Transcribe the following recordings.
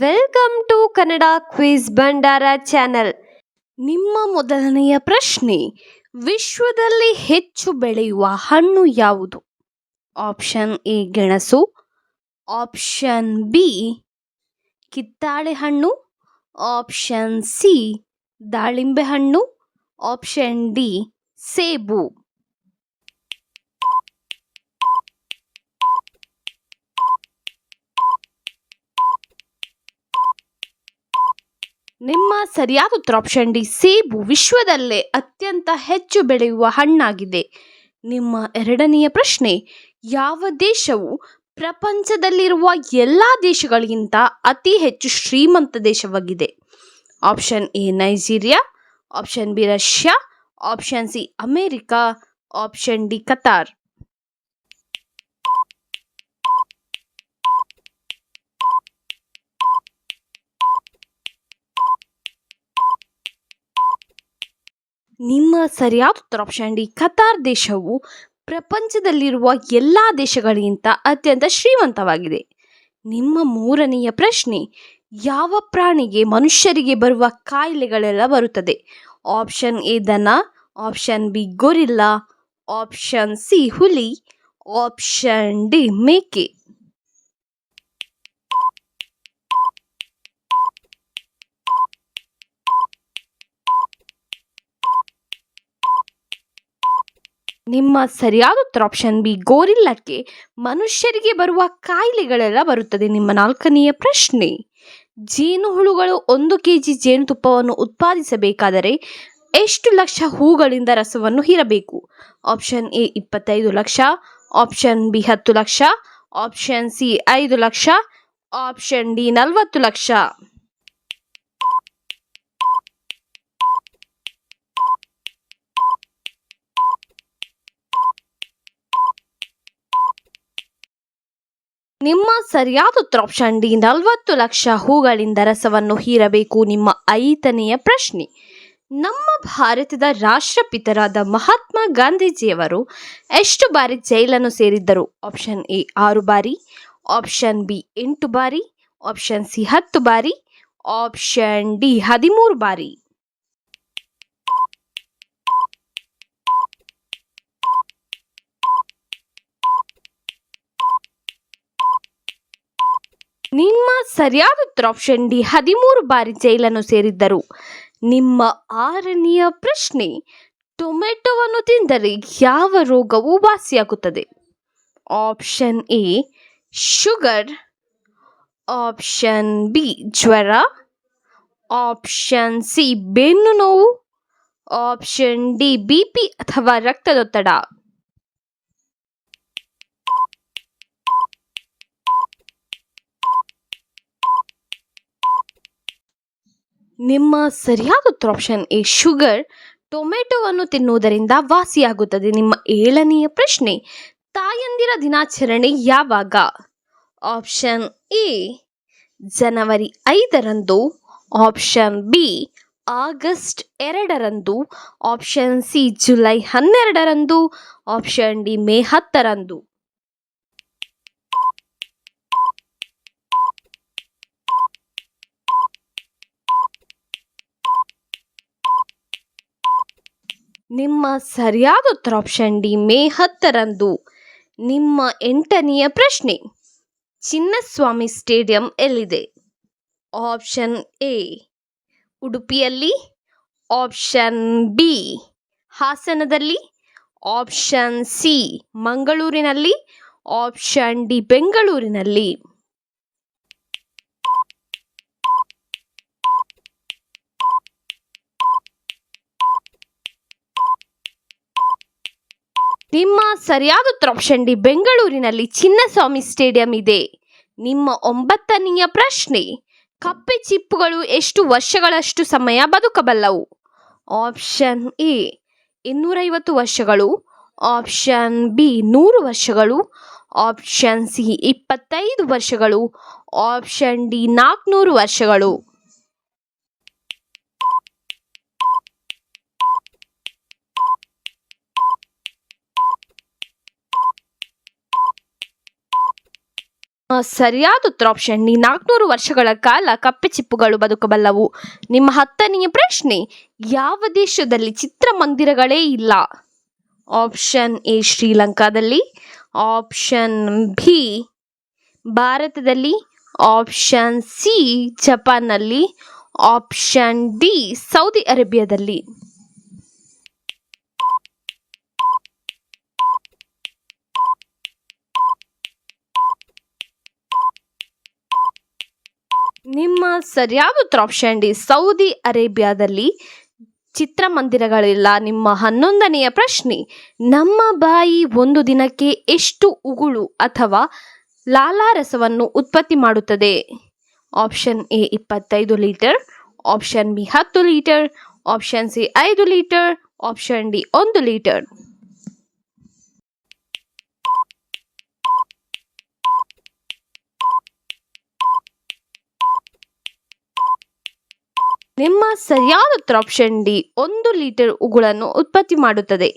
Welcome to Kannada quiz Bhandara channel ನಿಮ್ಮ ಮೊದಲನೆಯ ಪ್ರಶ್ನೆ, ವಿಶ್ವದಲ್ಲಿ ಹೆಚ್ಚು ಬೆಳೆಯುವ ಹಣ್ಣು ಯಾವುದು? ಆಪ್ಷನ್ ಎ, ಗೆಣಸು. ಆಪ್ಷನ್ ಬಿ, ಕಿತ್ತಾಳೆ ಹಣ್ಣು. ಆಪ್ಷನ್ ಸಿ, ದಾಳಿಂಬೆ ಹಣ್ಣು. ಆಪ್ಷನ್ ಡಿ, ಸೇಬು. ನಿಮ್ಮ ಸರಿಯಾದ ಉತ್ತರ ಆಪ್ಷನ್ ಡಿ ಸೇಬು ವಿಶ್ವದಲ್ಲೇ ಅತ್ಯಂತ ಹೆಚ್ಚು ಬೆಳೆಯುವ ಹಣ್ಣಾಗಿದೆ. ನಿಮ್ಮ ಎರಡನೆಯ ಪ್ರಶ್ನೆ, ಯಾವ ದೇಶವು ಪ್ರಪಂಚದಲ್ಲಿರುವ ಎಲ್ಲ ದೇಶಗಳಿಗಿಂತ ಅತಿ ಹೆಚ್ಚು ಶ್ರೀಮಂತ ದೇಶವಾಗಿದೆ? Option A Nigeria option B Russia option C America option D Qatar ನಿಮ್ಮ ಸರಿಯಾದ ಉತ್ತರ ಆಪ್ಷನ್ ಡಿ, ಕತಾರ್ ದೇಶವು ಪ್ರಪಂಚದಲ್ಲಿರುವ ಎಲ್ಲ ದೇಶಗಳಿಗಿಂತ ಅತ್ಯಂತ ಶ್ರೀಮಂತವಾಗಿದೆ. ನಿಮ್ಮ ಮೂರನೆಯ ಪ್ರಶ್ನೆ, ಯಾವ ಪ್ರಾಣಿಗೆ ಮನುಷ್ಯರಿಗೆ ಬರುವ ಕಾಯಿಲೆಗಳೆಲ್ಲ ಬರುತ್ತದೆ? ಆಪ್ಷನ್ ಎ, ದನ option B, gorilla option C, ಹುಲಿ ಆಪ್ಷನ್ ಡಿ, ಮೇಕೆ. ನಿಮ್ಮ ಸರಿಯಾದ ಉತ್ತರ ಆಪ್ಷನ್ ಬಿ ಗೋರಿಲ್ಲಕ್ಕೆ ಮನುಷ್ಯರಿಗೆ ಬರುವ ಕಾಯಿಲೆಗಳೆಲ್ಲ ಬರುತ್ತದೆ. ನಿಮ್ಮ ನಾಲ್ಕನೆಯ ಪ್ರಶ್ನೆ, ಜೇನುಹುಳುಗಳು ಒಂದು ಕೆ ಜಿ ಜೇನುತುಪ್ಪವನ್ನು ಉತ್ಪಾದಿಸಬೇಕಾದರೆ ಎಷ್ಟು ಲಕ್ಷ ಹೂಗಳಿಂದ ರಸವನ್ನು ಹೀರಬೇಕು? ಆಪ್ಷನ್ ಎ ಇಪ್ಪತ್ತೈದು ಲಕ್ಷ. ಆಪ್ಷನ್ ಬಿ ಹತ್ತು ಲಕ್ಷ. ಆಪ್ಷನ್ ಸಿ ಐದು ಲಕ್ಷ. ಆಪ್ಷನ್ ಡಿ ನಲವತ್ತು ಲಕ್ಷ. ನಿಮ್ಮ ಸರಿಯಾದ ಉತ್ತರ ಆಪ್ಷನ್ ಡಿ ನಲವತ್ತು ಲಕ್ಷ ಹೂಗಳಿಂದ ರಸವನ್ನು ಹೀರಬೇಕು ನಿಮ್ಮ ಐದನೆಯ ಪ್ರಶ್ನೆ. ನಮ್ಮ ಭಾರತದ ರಾಷ್ಟ್ರಪಿತರಾದ ಮಹಾತ್ಮ ಗಾಂಧೀಜಿಯವರು ಎಷ್ಟು ಬಾರಿ ಜೈಲನ್ನು ಸೇರಿದ್ದರು? ಆಪ್ಷನ್ ಎ ಆರು ಬಾರಿ ಆಪ್ಷನ್ ಬಿ ಎಂಟು ಬಾರಿ ಆಪ್ಷನ್ ಸಿ ಹತ್ತು ಬಾರಿ ಆಪ್ಷನ್ ಡಿ ಹದಿಮೂರು ಬಾರಿ. ನಿಮ್ಮ ಸರಿಯಾದ ಉತ್ತರ ಆಪ್ಷನ್ ಡಿ ಹದಿಮೂರು ಬಾರಿ ಜೈಲನ್ನು ಸೇರಿದ್ದರು. ನಿಮ್ಮ ಆರನೆಯ ಪ್ರಶ್ನೆ, ಟೊಮೆಟೊವನ್ನು ತಿಂದರೆ ಯಾವ ರೋಗವು ವಾಸಿಯಾಗುತ್ತದೆ? Option A, sugar. Option B, ಜ್ವರ. ಆಪ್ಷನ್ ಸಿ ಬೆನ್ನು ನೋವು ಆಪ್ಷನ್ ಡಿ, ಬಿ ಪಿ ಅಥವಾ ರಕ್ತದೊತ್ತಡ. ನಿಮ್ಮ ಸರಿಯಾದ ಉತ್ತರ ಆಪ್ಷನ್ ಎ ಶುಗರ್ ಟೊಮೆಟೊವನ್ನು ತಿನ್ನುವುದರಿಂದ ವಾಸಿಯಾಗುತ್ತದೆ. ನಿಮ್ಮ ಏಳನೆಯ ಪ್ರಶ್ನೆ, ತಾಯಂದಿರ ದಿನಾಚರಣೆ ಯಾವಾಗ? ಆಪ್ಷನ್ ಎ ಜನವರಿ ಐದರಂದು. ಆಪ್ಷನ್ ಬಿ ಆಗಸ್ಟ್ ಎರಡರಂದು. ಆಪ್ಷನ್ ಸಿ ಜುಲೈ ಹನ್ನೆರಡರಂದು. ಆಪ್ಷನ್ ಡಿ ಮೇ ಹತ್ತರಂದು. ನಿಮ್ಮ ಸರಿಯಾದ ಉತ್ತರ ಆಪ್ಷನ್ ಡಿ ಮೇ ಹತ್ತರಂದು. ನಿಮ್ಮ ಎಂಟನೆಯ ಪ್ರಶ್ನೆ, ಚಿನ್ನಸ್ವಾಮಿ ಸ್ಟೇಡಿಯಂ ಎಲ್ಲಿದೆ? ಆಪ್ಷನ್ ಎ ಉಡುಪಿಯಲ್ಲಿ. ಆಪ್ಷನ್ ಬಿ ಹಾಸನದಲ್ಲಿ. ಆಪ್ಷನ್ ಸಿ ಮಂಗಳೂರಿನಲ್ಲಿ. ಆಪ್ಷನ್ ಡಿ ಬೆಂಗಳೂರಿನಲ್ಲಿ. ನಿಮ್ಮ ಸರಿಯಾದ ಉತ್ತರ ಆಪ್ಷನ್ ಡಿ ಬೆಂಗಳೂರಿನಲ್ಲಿ ಚಿನ್ನಸ್ವಾಮಿ ಸ್ಟೇಡಿಯಂ ಇದೆ. ನಿಮ್ಮ ಒಂಬತ್ತನೆಯ ಪ್ರಶ್ನೆ, ಕಪ್ಪೆ ಚಿಪ್ಪುಗಳು ಎಷ್ಟು ವರ್ಷಗಳಷ್ಟು ಸಮಯ ಬದುಕಬಲ್ಲವು? ಆಪ್ಷನ್ ಎ, ಇನ್ನೂರೈವತ್ತು ವರ್ಷಗಳು. ಆಪ್ಷನ್ ಬಿ, ನೂರು ವರ್ಷಗಳು. ಆಪ್ಷನ್ ಸಿ, ಇಪ್ಪತ್ತೈದು ವರ್ಷಗಳು. ಆಪ್ಷನ್ ಡಿ, ನಾಲ್ಕುನೂರು ವರ್ಷಗಳು. ಸರಿಯಾದ ಉತ್ತರ ಆಪ್ಷನ್ ಡಿ ನಾಲ್ಕುನೂರು ವರ್ಷಗಳ ಕಾಲ ಕಪ್ಪೆ ಚಿಪ್ಪುಗಳು ಬದುಕಬಲ್ಲವು. ನಿಮ್ಮ ಹತ್ತನೆಯ ಪ್ರಶ್ನೆ, ಯಾವ ದೇಶದಲ್ಲಿ ಚಿತ್ರಮಂದಿರಗಳೇ ಇಲ್ಲ? ಆಪ್ಷನ್ ಎ ಶ್ರೀಲಂಕಾದಲ್ಲಿ. ಆಪ್ಷನ್ ಬಿ ಭಾರತದಲ್ಲಿ. ಆಪ್ಷನ್ ಸಿ ಜಪಾನ್ನಲ್ಲಿ. ಆಪ್ಷನ್ ಡಿ ಸೌದಿ ಅರೇಬಿಯಾದಲ್ಲಿ. ನಿಮ್ಮ ಸರಿಯಾದ ಉತ್ತರ ಆಪ್ಷನ್ ಡಿ, ಸೌದಿ ಅರೇಬಿಯಾದಲ್ಲಿ ಚಿತ್ರಮಂದಿರಗಳಿಲ್ಲ. ನಿಮ್ಮ ಹನ್ನೊಂದನೆಯ ಪ್ರಶ್ನೆ, ನಮ್ಮ ಬಾಯಿ ಒಂದು ದಿನಕ್ಕೆ ಎಷ್ಟು ಉಗುಳು ಅಥವಾ ಲಾಲಾರಸವನ್ನು ಉತ್ಪತ್ತಿ ಮಾಡುತ್ತದೆ? ಆಪ್ಷನ್ ಎ, ಇಪ್ಪತ್ತೈದು ಲೀಟರ್. ಆಪ್ಷನ್ ಬಿ, ಹತ್ತು ಲೀಟರ್. ಆಪ್ಷನ್ ಸಿ, ಐದು ಲೀಟರ್. ಆಪ್ಷನ್ ಡಿ, ಒಂದು ಲೀಟರ್. ನಿಮ್ಮ ಸರಿಯಾದ ಉತ್ತರ ಆಪ್ಷನ್ ಡಿ ಒಂದು ಲೀಟರ್ ಉಗುಳನ್ನು ಉತ್ಪತ್ತಿ ಮಾಡುತ್ತದೆ.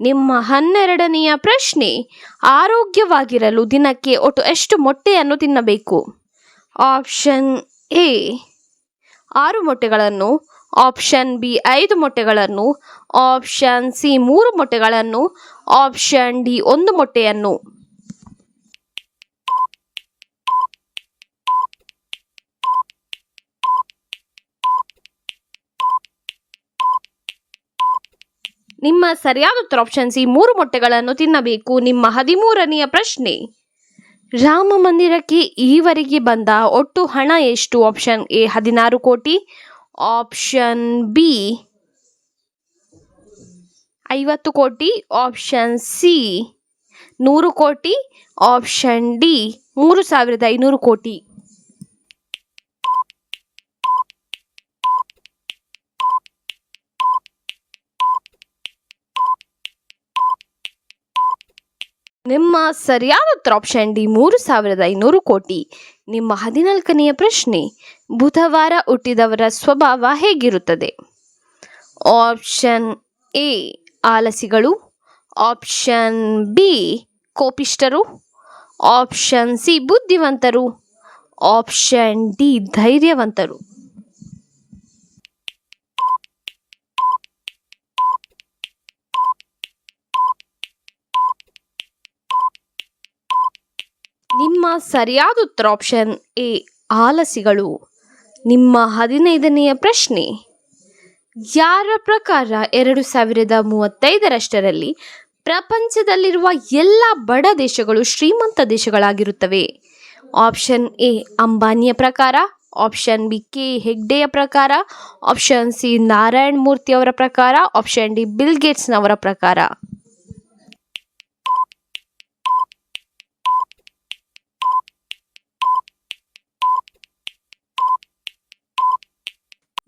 ನಿಮ್ಮ ಹನ್ನೆರಡನೆಯ ಪ್ರಶ್ನೆ, ಆರೋಗ್ಯವಾಗಿರಲು ದಿನಕ್ಕೆ ಒಟ್ಟು ಎಷ್ಟು ಮೊಟ್ಟೆಯನ್ನು ತಿನ್ನಬೇಕು? ಆಪ್ಷನ್ ಎ, ಆರು ಮೊಟ್ಟೆಗಳನ್ನು. ಆಪ್ಷನ್ ಬಿ, ಐದು ಮೊಟ್ಟೆಗಳನ್ನು. ಆಪ್ಷನ್ ಸಿ, ಮೂರು ಮೊಟ್ಟೆಗಳನ್ನು. ಆಪ್ಷನ್ ಡಿ, ಒಂದು ಮೊಟ್ಟೆಯನ್ನು. ನಿಮ್ಮ ಸರಿಯಾದ ಉತ್ತರ ಆಪ್ಷನ್ ಸಿ ಮೂರು ಮೊಟ್ಟೆಗಳನ್ನು ತಿನ್ನಬೇಕು. ನಿಮ್ಮ ಹದಿಮೂರನೆಯ ಪ್ರಶ್ನೆ, ರಾಮ ಮಂದಿರಕ್ಕೆ ಈವರೆಗೆ ಬಂದ ಒಟ್ಟು ಹಣ ಎಷ್ಟು? ಆಪ್ಷನ್ ಎ, ಹದಿನಾರು ಕೋಟಿ. ಆಪ್ಷನ್ ಬಿ, ಐವತ್ತು ಕೋಟಿ. ಆಪ್ಷನ್ ಸಿ, ನೂರು ಕೋಟಿ. ಆಪ್ಷನ್ ಡಿ, ಮೂರು ಸಾವಿರದ ಐನೂರು ಕೋಟಿ. ನಿಮ್ಮ ಸರಿಯಾದ ಉತ್ತರ ಆಪ್ಷನ್ ಡಿ ಮೂರು ಸಾವಿರದ ಐನೂರು ಕೋಟಿ. ನಿಮ್ಮ ಹದಿನಾಲ್ಕನೆಯ ಪ್ರಶ್ನೆ, ಬುಧವಾರ ಹುಟ್ಟಿದವರ ಸ್ವಭಾವ ಹೇಗಿರುತ್ತದೆ? ಆಪ್ಷನ್ ಎ, ಆಲಸಿಗಳು. ಆಪ್ಷನ್ ಬಿ ಕೋಪಿಷ್ಟರು ಆಪ್ಷನ್ ಸಿ, ಬುದ್ಧಿವಂತರು. ಆಪ್ಷನ್ ಡಿ, ಧೈರ್ಯವಂತರು. ನಿಮ್ಮ ಸರಿಯಾದ ಉತ್ತರ ಆಪ್ಷನ್ ಎ, ಆಲಸಿಗಳು. ನಿಮ್ಮ ಹದಿನೈದನೆಯ ಪ್ರಶ್ನೆ. ಯಾರ ಪ್ರಕಾರ ಎರಡು ಸಾವಿರದ ಮೂವತ್ತೈದರಷ್ಟರಲ್ಲಿ ಪ್ರಪಂಚದಲ್ಲಿರುವ ಎಲ್ಲ ಬಡ ದೇಶಗಳು ಶ್ರೀಮಂತ ದೇಶಗಳಾಗಿರುತ್ತವೆ? ಆಪ್ಷನ್ ಎ, ಅಂಬಾನಿಯ ಪ್ರಕಾರ. ಆಪ್ಷನ್ ಬಿ, ಕೆ, ಹೆಗ್ಡೆಯ ಪ್ರಕಾರ. ಆಪ್ಷನ್ ಸಿ ನಾರಾಯಣ್ ಮೂರ್ತಿ ಅವರ ಪ್ರಕಾರ. ಆಪ್ಷನ್ ಡಿ, ಬಿಲ್ ಗೇಟ್ಸ್ನವರ ಪ್ರಕಾರ.